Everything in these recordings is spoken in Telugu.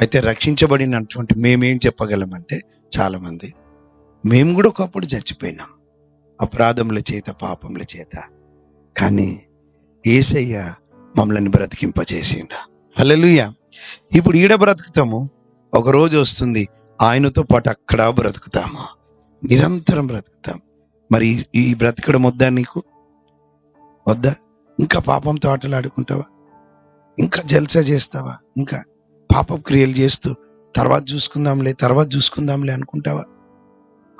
అయితే రక్షించబడినటువంటి మేమేం చెప్పగలమంటే చాలామంది మేము కూడా ఒకప్పుడు చచ్చిపోయినాం అపరాధముల చేత పాపముల చేత. కానీ ఏసయ్య మమ్మల్ని బ్రతికింపచేసిండ. అల్లెలుయ్య ఇప్పుడు ఈడ బ్రతుకుతాము ఒకరోజు వస్తుంది ఆయనతో పాటు అక్కడ బ్రతుకుతాము నిరంతరం బ్రతుకుతాం. మరి ఈ- ఈ బ్రతకడం వద్దా నీకు? వద్దా? ఇంకా పాపంతో ఆటలాడుకుంటావా? ఇంకా జల్సా చేస్తావా? ఇంకా పాపం క్రియలు చేస్తూ తర్వాత చూసుకుందాంలే తర్వాత చూసుకుందాంలే అనుకుంటావా?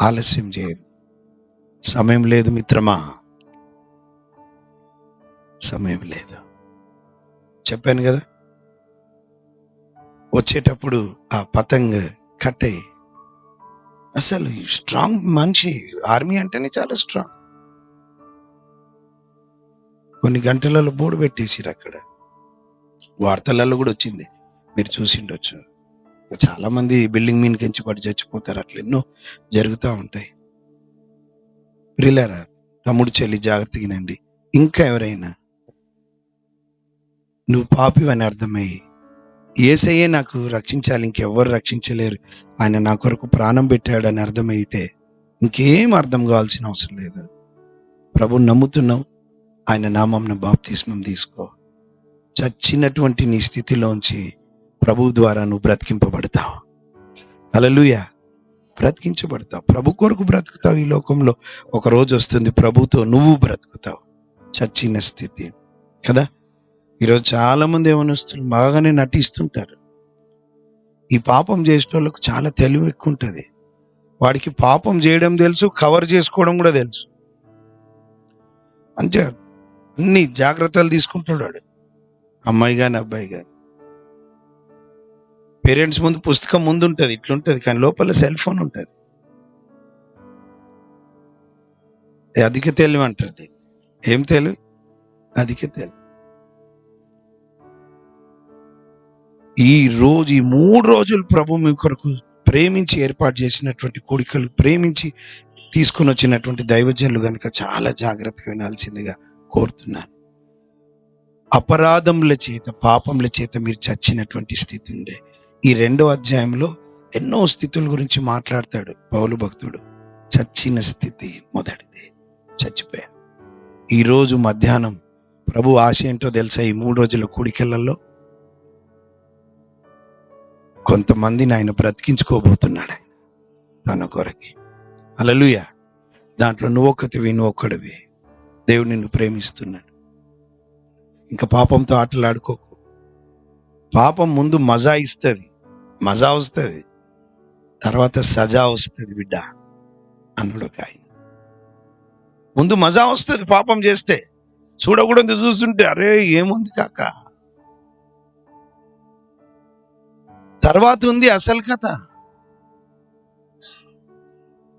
ఆలస్యం చేయదు. సమయం లేదు మిత్రమా. సమయం లేదు. చెప్పాను కదా? వచ్చేటప్పుడు ఆ పతంగ్ కట్ అయ్యి అసలు స్ట్రాంగ్ మనిషి ఆర్మీ అంటేనే చాలా స్ట్రాంగ్. కొన్ని గంటలలో బోర్డు పెట్టేసిరు అక్కడ. వార్తలలో కూడా వచ్చింది. మీరు చూసిండొచ్చు ఉండొచ్చు. చాలామంది బిల్డింగ్ మీదకి ఎంచి పడి చచ్చిపోతారు. అట్లా ఎన్నో జరుగుతూ ఉంటాయి. ప్రిలారా తమ్ముడు చెల్లి జాగ్రత్తగానండి ఇంకా ఎవరైనా నువ్వు పాపివని అర్థమయ్యి ఏసయ్యే నాకు రక్షించాలి ఇంకెవ్వరు రక్షించలేరు. ఆయన నా కొరకు ప్రాణం పెట్టాడని అర్థమైతే ఇంకేం అర్థం కావాల్సిన అవసరం లేదు. ప్రభు నమ్ముతున్నావు. ఆయన నామంన బాప్తిస్మం తీసుకో. చచ్చినటువంటి నీ స్థితిలోంచి ప్రభు ద్వారా నువ్వు బ్రతికింపబడతావు. అలలుయ బ్రతికించబడతావు. ప్రభు కొరకు బ్రతుకుతావు ఈ లోకంలో. ఒక రోజు వస్తుంది ప్రభుతో నువ్వు బ్రతుకుతావు. చచ్చిన స్థితి. కదా? ఈరోజు చాలా మంది బాగానే నటిస్తుంటారు. ఈ పాపం చేసిన వాళ్ళకు చాలా తెలివి ఎక్కువ ఉంటుంది వాడికి పాపం చేయడం తెలుసు కవర్ చేసుకోవడం కూడా తెలుసు. అంతే. అన్ని జాగ్రత్తలు తీసుకుంటున్నాడు అమ్మాయి కానీ అబ్బాయి కానీ పేరెంట్స్ ముందు పుస్తకం ముందు ఉంటుంది ఇట్లుంటుంది కానీ లోపల సెల్ ఫోన్ ఉంటుంది. అధిక తెలివి అంటారు దీన్ని? ఏం తెలివి? అధిక తెలివి. ఈ రోజు ఈ మూడు రోజులు ప్రభు మీ కొరకు ప్రేమించి ఏర్పాటు చేసినటువంటి కోడికలు ప్రేమించి తీసుకుని వచ్చినటువంటి దైవజనులు కనుక చాలా జాగ్రత్తగా వినాల్సిందిగా కోరుతున్నాను. అపరాధముల చేత పాపముల చేత మీరు చచ్చినటువంటి స్థితి ఉండే. ఈ రెండో అధ్యాయంలో ఎన్నో స్థితుల గురించి మాట్లాడతాడు పౌలు భక్తుడు. చచ్చిన స్థితి మొదటిది. చచ్చిపోయా. ఈ రోజు మధ్యాహ్నం ప్రభు ఆశ ఏంటో తెలుసా ఈ మూడు రోజుల కూడికలలో? కొంతమందిని ఆయన బ్రతికించుకోబోతున్నాడు ఆయన. తన కొరకి. అలలుయ దాంట్లో నువ్వు ఒక్కతివి నువ్వు ఒక్కడివి. దేవుడు నిన్ను ప్రేమిస్తున్నాడు. ఇంకా పాపంతో ఆటలాడుకోకు. పాపం ముందు మజా ఇస్తుంది. మజా వస్తుంది. తర్వాత సజా వస్తుంది బిడ్డ అన్నాడు ఒక ఆయన ముందు మజా వస్తుంది పాపం చేస్తే. చూడకూడదు చూస్తుంటే అరే ఏముంది కాక? తర్వాత ఉంది అసలు కథ.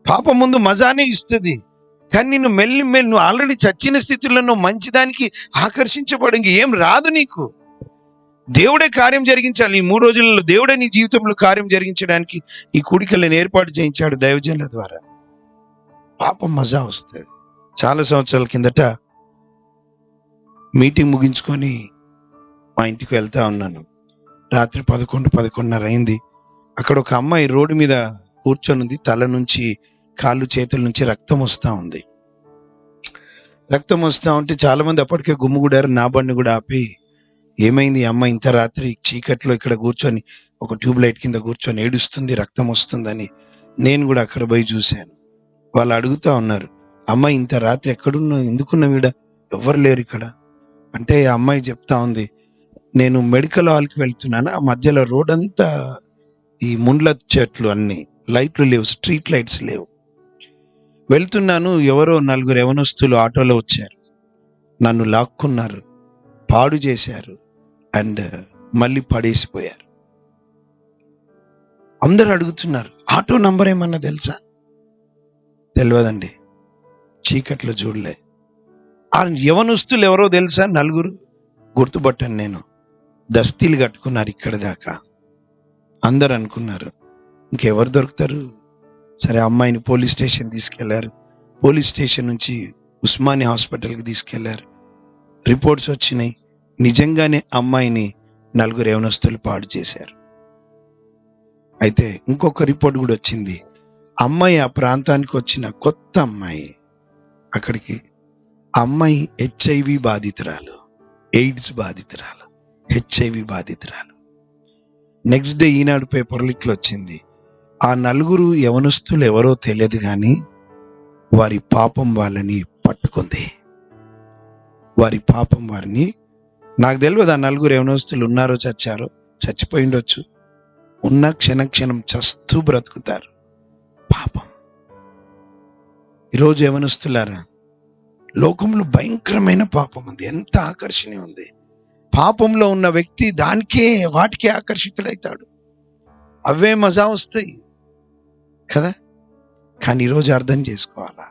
పాపం ముందు మజానే ఇస్తుంది. కానీ నిన్ను మెల్లి మెల్లి నువ్వు ఆల్రెడీ చచ్చిన స్థితిలో నువ్వు మంచిదానికి ఆకర్షించబడి ఏం రాదు నీకు. దేవుడే కార్యం జరిగించాలి. ఈ మూడు రోజులలో దేవుడే నీ జీవితంలో కార్యం జరిగించడానికి ఈ కూడికలను ఏర్పాటు చేయించాడు దైవజనుల ద్వారా. పాపం మజా వస్తుంది. చాలా సంవత్సరాల కిందట మీటింగ్ ముగించుకొని మా ఇంటికి వెళ్తా ఉన్నాను. రాత్రి పదకొండు పదకొండున్నర అయింది. అక్కడ ఒక అమ్మాయి రోడ్డు మీద కూర్చొని ఉంది. తల నుంచి కాళ్ళు చేతుల నుంచి రక్తం వస్తూ ఉంది. రక్తం వస్తూ ఉంటే చాలామంది అప్పటికే గుమ్ముగుడారు నా బండి కూడా ఆపి ఏమైంది? అమ్మ అమ్మాయి ఇంత రాత్రి చీకట్లో ఇక్కడ కూర్చొని ఒక ట్యూబ్ లైట్ కింద కూర్చొని ఏడుస్తుంది రక్తం వస్తుందని నేను కూడా అక్కడ పోయి చూశాను. వాళ్ళు అడుగుతా ఉన్నారు అమ్మాయి ఇంత రాత్రి ఎక్కడున్నావు? ఎందుకున్నావు ఈడ? ఎవరు లేరు ఇక్కడ. అంటే ఆ అమ్మాయి చెప్తా ఉంది నేను మెడికల్ హాల్కి వెళ్తున్నాను ఆ మధ్యలో రోడ్ అంతా ఈ ముండ్ల చెట్లు అన్ని లైట్లు లేవు స్ట్రీట్ లైట్స్ లేవు. వెళ్తున్నాను ఎవరో నలుగురు యవనస్తులు ఆటోలో వచ్చారు. నన్ను లాక్కున్నారు పాడు చేశారు. అండ్ మళ్ళీ పడేసిపోయారు. అందరు అడుగుతున్నారు ఆటో నంబర్ ఏమన్నా తెలుసా? తెలియదండి చీకట్లో చూడలే. ఆ యవనస్తులు ఎవరో తెలుసా నలుగురు? గుర్తుపట్టాను నేను దస్తీలు కట్టుకున్నారు ఇక్కడ దాకా. అందరు అనుకున్నారు ఇంకెవరు దొరుకుతారు? సరే అమ్మాయిని పోలీస్ స్టేషన్ తీసుకెళ్ళారు పోలీస్ స్టేషన్ నుంచి ఉస్మానియా హాస్పిటల్కి తీసుకెళ్ళారు రిపోర్ట్స్ వచ్చినాయి నిజంగానే అమ్మాయిని నలుగురు యవనస్తులు పాడు చేశారు. అయితే ఇంకొక రిపోర్ట్ కూడా వచ్చింది. అమ్మాయి ఆ ప్రాంతానికి వచ్చిన కొత్త అమ్మాయి. అక్కడికి అమ్మాయి హెచ్ఐవి బాధితురాలు ఎయిడ్స్ బాధితురాలు హెచ్ఐవి బాధితురాలు. నెక్స్ట్ డే ఈనాడు పేపర్లు ఇట్లా వచ్చింది. ఆ నలుగురు యవనస్తులు ఎవరో తెలియదు కానీ వారి పాపం వాళ్ళని పట్టుకుంది. వారి పాపం వారిని నాకు తెలియదు ఆ నలుగురు యవనస్తులు ఉన్నారో చచ్చారో చచ్చిపోయి ఉండొచ్చు. ఉన్న క్షణ క్షణం చస్తూ బ్రతుకుతారు. పాపం. ఈరోజు యవనస్తులారా లోకంలో భయంకరమైన పాపం ఉంది. ఎంత ఆకర్షణీయం ఉంది. పాపంలో ఉన్న వ్యక్తి దానికే వాటికే ఆకర్షితుడైతాడు. అవే మజా వస్తాయి. కదా? కానీ ఈరోజు అర్థం చేసుకోవాలా?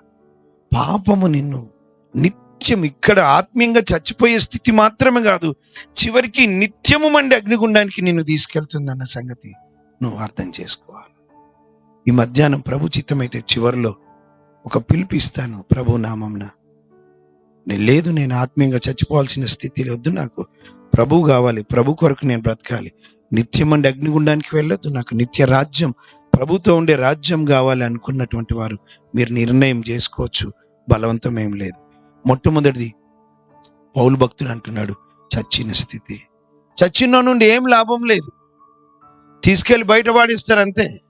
పాపము నిన్ను నిత్య నిత్యం ఇక్కడ ఆత్మీయంగా చచ్చిపోయే స్థితి మాత్రమే కాదు చివరికి నిత్యము మండి అగ్నిగుండానికి నిన్ను తీసుకెళ్తుందన్న సంగతి నువ్వు అర్థం చేసుకోవాలి. ఈ మధ్యాహ్నం ప్రభు చిత్తమైతే చివరిలో ఒక పిలిపిస్తాను ప్రభు నామంన. నేను లేదు నేను ఆత్మీయంగా చచ్చిపోవాల్సిన స్థితి వద్దు నాకు ప్రభు కావాలి ప్రభు కొరకు నేను బ్రతకాలి. నిత్యం అండి అగ్నిగుండానికి వెళ్ళొద్దు నాకు నిత్య రాజ్యం ప్రభుతో ఉండే రాజ్యం కావాలి అనుకున్నటువంటి వారు మీరు నిర్ణయం చేసుకోవచ్చు. బలవంతం ఏం లేదు. మొట్టమొదటిది పౌలు భక్తుడు అంటున్నాడు చచ్చిన స్థితి. చచ్చిన నుండి ఏం లాభం లేదు. తీసుకెళ్ళి బయటపడిస్తారు అంతే.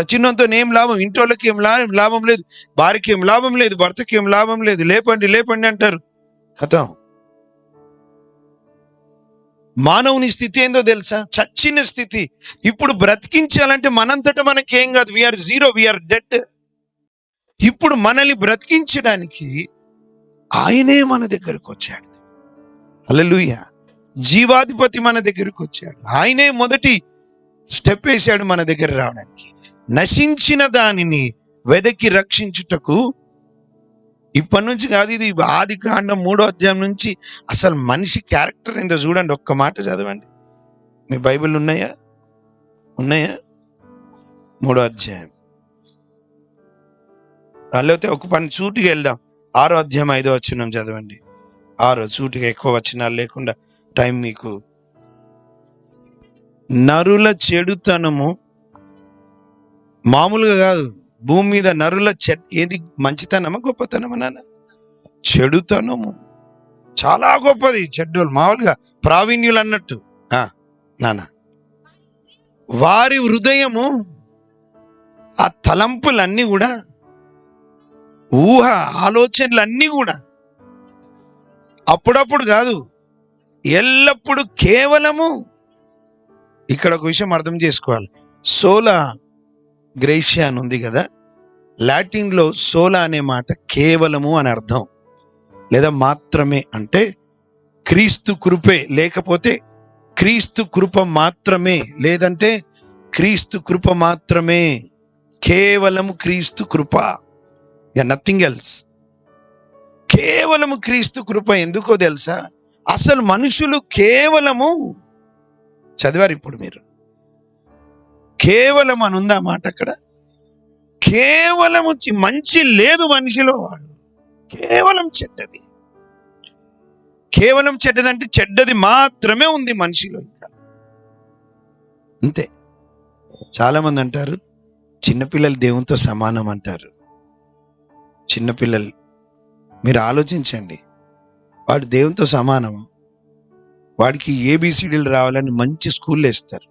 చచ్చినంతో ఏం లాభం? ఇంటోళ్ళకి ఏం లాభం లాభం లేదు. భార్యకి ఏం లాభం లేదు. భర్తకి ఏం లాభం లేదు. లేపండి లేపండి అంటారు. కథం. మానవుని స్థితి ఏందో తెలుసా? చచ్చిన స్థితి. ఇప్పుడు బ్రతికించాలంటే మనంతట మనకేం కాదు. వీఆర్ జీరో వీఆర్ డెడ్ ఇప్పుడు మనల్ని బ్రతికించడానికి ఆయనే మన దగ్గరకు వచ్చాడు. హల్లెలూయా. జీవాధిపతి మన దగ్గరకు వచ్చాడు. ఆయనే మొదటి స్టెప్ వేశాడు మన దగ్గర రావడానికి. నశించిన దానిని వెదకి రక్షించుటకు ఇప్పటి నుంచి కాదు ఇది ఆది కాండం మూడో అధ్యాయం నుంచి అసలు మనిషి క్యారెక్టర్ ఏందో చూడండి ఒక్క మాట చదవండి. మీ బైబిల్ ఉన్నాయా? ఉన్నాయా? మూడో అధ్యాయం. లేకపోతే ఒక పని చూటికి వెళ్దాం. ఆరో అధ్యాయం ఐదో వచ్చినం చదవండి. ఆరో సూటిగా ఎక్కువ వచనాలు లేకుండా టైం మీకు నరుల చెడుతనము మామూలుగా కాదు. భూమి మీద నరుల చెడ్ ఏది మంచితనమా గొప్పతనమా నాన్న? చెడుతనము. చాలా గొప్పది. చెడ్డోళ్ళు మామూలుగా ప్రావీణ్యులు అన్నట్టు. నాన్న. వారి హృదయము ఆ తలంపులన్నీ కూడా ఊహ ఆలోచనలు అన్నీ కూడా. అప్పుడప్పుడు కాదు ఎల్లప్పుడు కేవలము ఇక్కడ ఒక విషయం అర్థం చేసుకోవాలి. సోలా గ్రేషియా అని ఉంది కదా లాటిన్లో సోలా అనే మాట కేవలము అని అర్థం. లేదా మాత్రమే అంటే క్రీస్తు కృపే లేకపోతే క్రీస్తు కృప మాత్రమే లేదంటే క్రీస్తు కృప మాత్రమే కేవలము క్రీస్తు కృప. నథింగ్ ఎల్స్ కేవలము క్రీస్తు కృప ఎందుకో తెలుసా? అసలు మనుషులు కేవలము చదివారు ఇప్పుడు మీరు. కేవలం అని ఉందా మాట అక్కడ? కేవలము మంచి లేదు మనిషిలో వాడు కేవలం చెడ్డది. కేవలం చెడ్డదంటే చెడ్డది మాత్రమే ఉంది మనిషిలో ఇంకా. అంతే. చాలామంది అంటారు చిన్నపిల్లలు దేవునితో సమానం అంటారు. చిన్నపిల్లలు మీరు ఆలోచించండి. వాడు దేవునితో సమానము వాడికి ఏబిసిడీలు రావాలని మంచి స్కూల్లో ఇస్తారు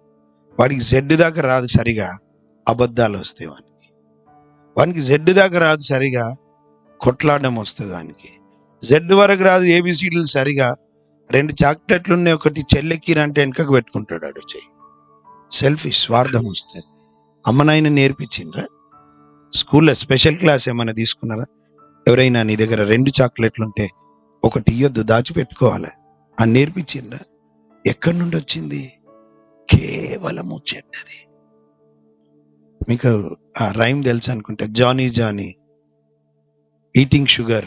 వాడికి జెడ్ దాకా రాదు సరిగా అబద్ధాలు వస్తాయి వానికి. వానికి జెడ్ దాకా రాదు సరిగా కొట్లాడడం వస్తుంది వానికి. జెడ్ వరకు రాదు ఏబిసిడీలు సరిగా రెండు చాక్లెట్లు ఉన్నాయి ఒకటి చెల్లెక్కిరంటే వెనుకకు పెట్టుకుంటాడు ఆడు చెయ్యి. సెల్ఫిష్ స్వార్థం వస్తుంది. అమ్మ నాయన నేర్పించిండ్రా? స్కూల్లో స్పెషల్ క్లాస్ ఏమైనా తీసుకున్నారా? ఎవరైనా నీ దగ్గర రెండు చాక్లెట్లు ఉంటే ఒకటి ఇయ్యొద్దు దాచిపెట్టుకోవాలి? అని నేర్పించిండ్రా? ఎక్కడి నుండి వచ్చింది? కేవలము చెడ్డది మీకు ఆ రైమ్ తెలుసు అనుకుంటే Johnny Johnny. Eating sugar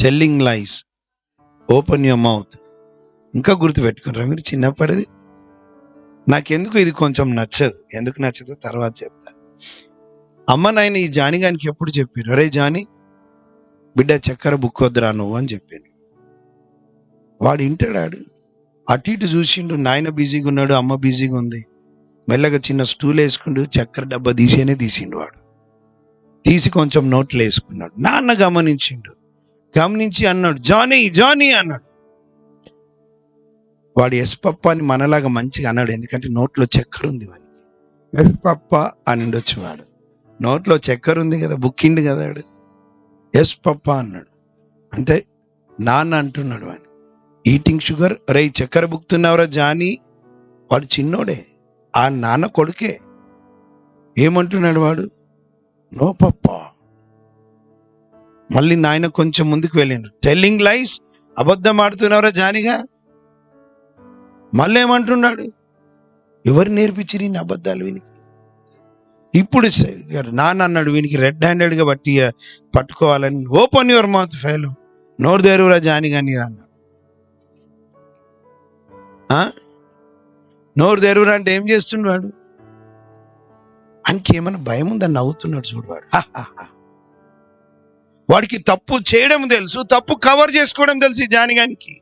telling lies open your mouth ఇంకా గుర్తు పెట్టుకున్నారా మీరు చిన్నప్పటిది? నాకెందుకు ఇది కొంచెం నచ్చదు? ఎందుకు నచ్చదో తర్వాత చెప్తాను అమ్మ నాయన ఈ జాని గానికి ఎప్పుడు చెప్పారు? అరే జాని బిడ్డ చక్కెర బుక్ వద్దురా నువ్వు అని చెప్పాను వాడు వింటాడాడు. అటు ఇటు చూసిండు. నాయన బిజీగా ఉన్నాడు అమ్మ బిజీగా ఉంది. మెల్లగా చిన్న స్టూల్ వేసుకుండు చక్కెర డబ్బా తీసేనే తీసిండు వాడు. తీసి కొంచెం నోట్లో వేసుకున్నాడు. నాన్న గమనించిండు. గమనించి అన్నాడు జానీ జానీ అన్నాడు. వాడు ఎస్ పప్ప అని మనలాగా మంచిగా అన్నాడు ఎందుకంటే నోట్లో చక్కెర ఉంది వాడికి. ఎస్ పప్ప అని ఉండొచ్చు వాడు. నోట్లో చక్కెర ఉంది కదా బుక్కిండు కదా వాడు ఎస్ పప్ప అన్నాడు. అంటే నాన్న అంటున్నాడు వాడు ఈటింగ్ షుగర్ రే చక్కెర బుక్తున్నావురా జానీ? వాడు చిన్నోడే. ఆ నాన్న కొడుకే. ఏమంటున్నాడు వాడు? నో పప్ప. మళ్ళీ నాయన కొంచెం ముందుకు వెళ్ళిండు. Telling lies. అబద్ధం ఆడుతున్నావురా జానిగా? మళ్ళీ ఏమంటున్నాడు ఎవరు నేర్పించి నేను అబద్ధాలు వినికి? ఇప్పుడు నాన్న అన్నాడు వీనికి రెడ్ హ్యాండెడ్గా పట్టి బట్టి పట్టుకోవాలని. ఓపెన్ యువర్ మౌత్ ఫైల్ నోరు దేరురా జాని కానీ అన్నాడు. ఆ? నోరు తెరువురా అంటే ఏం చేస్తున్నాడు ఆయనకి ఏమైనా భయం ఉందని నవ్వుతున్నాడు చూడవాడు వాడికి తప్పు చేయడం తెలుసు తప్పు కవర్ చేసుకోవడం తెలుసు జానిగానికి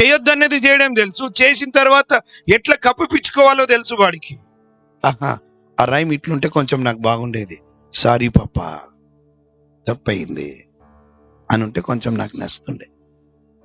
చేయొద్దన్నది చేయడం తెలుసు చేసిన తర్వాత ఎట్లా కప్పిపించుకోవాలో తెలుసు వాడికి. ఆహా ఆ రైమ్ ఇట్లుంటే కొంచెం నాకు బాగుండేది. సారీ పాప తప్పయింది అని ఉంటే కొంచెం నాకు నచ్చుతుండే.